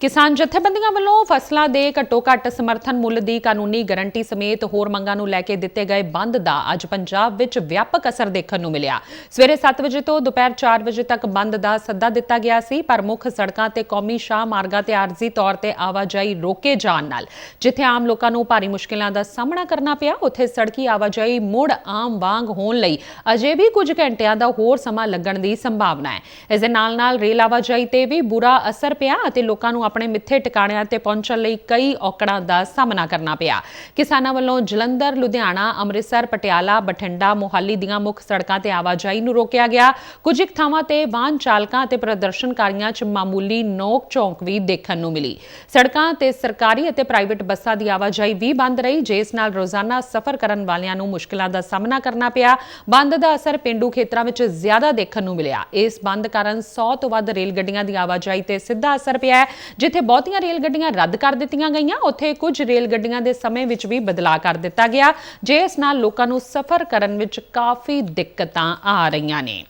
ਕਿਸਾਨ ਜਥੇਬੰਦੀਆਂ ਵੱਲੋਂ ਫਸਲਾਂ ਦੇ ਘੱਟੋ-ਘੱਟ ਸਮਰਥਨ ਮੁੱਲ ਦੀ ਕਾਨੂੰਨੀ ਗਾਰੰਟੀ ਸਮੇਤ ਹੋਰ ਮੰਗਾਂ ਨੂੰ ਲੈ ਕੇ ਦਿੱਤੇ ਗਏ ਬੰਦ ਦਾ ਅੱਜ ਪੰਜਾਬ ਵਿੱਚ ਵਿਆਪਕ ਅਸਰ ਦੇਖਣ ਨੂੰ ਮਿਲਿਆ। ਸਵੇਰੇ 7 ਵਜੇ ਤੋਂ ਦੁਪਹਿਰ 4 ਵਜੇ ਤੱਕ ਬੰਦ ਦਾ ਸੱਦਾ ਦਿੱਤਾ ਗਿਆ ਸੀ, ਪਰ ਮੁੱਖ ਸੜਕਾਂ ਤੇ ਕੌਮੀ ਸ਼ਾਹ ਮਾਰਗਾਂ ਤੇ ਆਰਜ਼ੀ ਤੌਰ ਤੇ ਆਵਾਜਾਈ ਰੋਕੇ ਜਾਣ ਨਾਲ। ਜਿੱਥੇ ਆਮ ਲੋਕਾਂ ਨੂੰ ਭਾਰੀ ਮੁਸ਼ਕਿਲਾਂ ਦਾ ਸਾਹਮਣਾ ਕਰਨਾ ਪਿਆ, ਉੱਥੇ ਸੜਕੀ ਆਵਾਜਾਈ ਮੁੜ ਆਮ ਵਾਂਗ ਹੋਣ ਲਈ ਅਜੇ ਵੀ ਕੁਝ ਘੰਟਿਆਂ ਦਾ ਹੋਰ ਸਮਾਂ ਲੱਗਣ ਦੀ ਸੰਭਾਵਨਾ ਹੈ। ਇਸ ਦੇ ਨਾਲ-ਨਾਲ ਰੇਲ ਆਵਾਜਾਈ ਤੇ ਵੀ ਬੁਰਾ ਅਸਰ ਪਿਆ ਅਤੇ ਲੋਕਾਂ ਨੂੰ ਆਪਣੇ ਮਿੱਥੇ ਟਿਕਾਣਿਆਂ ਤੇ ਪਹੁੰਚਣ ਲਈ ਕਈ ਔਕੜਾਂ ਦਾ ਸਾਹਮਣਾ ਕਰਨਾ ਪਿਆ। ਕਿਸਾਨਾਂ ਵੱਲੋਂ ਜਲੰਧਰ, ਲੁਧਿਆਣਾ, ਅੰਮ੍ਰਿਤਸਰ, ਪਟਿਆਲਾ, ਬਠਿੰਡਾ, ਮੋਹਾਲੀ ਦੀਆਂ ਮੁੱਖ ਸੜਕਾਂ ਤੇ ਆਵਾਜਾਈ ਨੂੰ ਰੋਕਿਆ ਗਿਆ। ਕੁਝ ਇੱਕ ਥਾਵਾਂ ਤੇ ਵਾਹਨ ਚਾਲਕਾਂ ਅਤੇ ਪ੍ਰਦਰਸ਼ਨਕਾਰੀਆਂ 'ਚ ਮਾਮੂਲੀ ਨੋਕ ਚੌਂਕ ਵੀ ਦੇਖਣ ਨੂੰ ਮਿਲੀ। ਸੜਕਾਂ ਤੇ ਸਰਕਾਰੀ ਅਤੇ ਪ੍ਰਾਈਵੇਟ ਬੱਸਾਂ ਦੀ ਆਵਾਜਾਈ ਵੀ ਬੰਦ ਰਹੀ, ਜਿਸ ਨਾਲ ਰੋਜ਼ਾਨਾ ਸਫ਼ਰ ਕਰਨ ਵਾਲਿਆਂ ਨੂੰ ਮੁਸ਼ਕਲਾਂ ਦਾ ਸਾਹਮਣਾ ਕਰਨਾ ਪਿਆ। ਬੰਦ ਦਾ ਅਸਰ ਪਿੰਡੂ ਖੇਤਰਾਂ ਵਿੱਚ ਜ਼ਿਆਦਾ ਦੇਖਣ ਨੂੰ ਮਿਲਿਆ। ਇਸ ਬੰਦ ਕਾਰਨ 100 ਤੋਂ ਵੱਧ ਰੇਲ ਗੱਡੀਆਂ ਦੀ ਆਵਾਜਾਈ ਤੇ ਸਿੱਧਾ ਅਸਰ ਪਿਆ ਜਿੱਥੇ ਬਹੁਤੀਆਂ ਰੇਲ ਗੱਡੀਆਂ ਰੱਦ ਕਰ ਦਿੱਤੀਆਂ ਗਈਆਂ, ਉੱਥੇ ਕੁਝ ਰੇਲ ਗੱਡੀਆਂ ਦੇ ਸਮੇਂ ਵਿੱਚ ਵੀ ਬਦਲਾਅ ਕਰ ਦਿੱਤਾ ਗਿਆ। ਜਿਸ ਨਾਲ ਲੋਕਾਂ ਨੂੰ ਸਫ਼ਰ ਕਰਨ ਵਿੱਚ ਕਾਫੀ ਦਿੱਕਤਾਂ ਆ ਰਹੀਆਂ ਨੇ।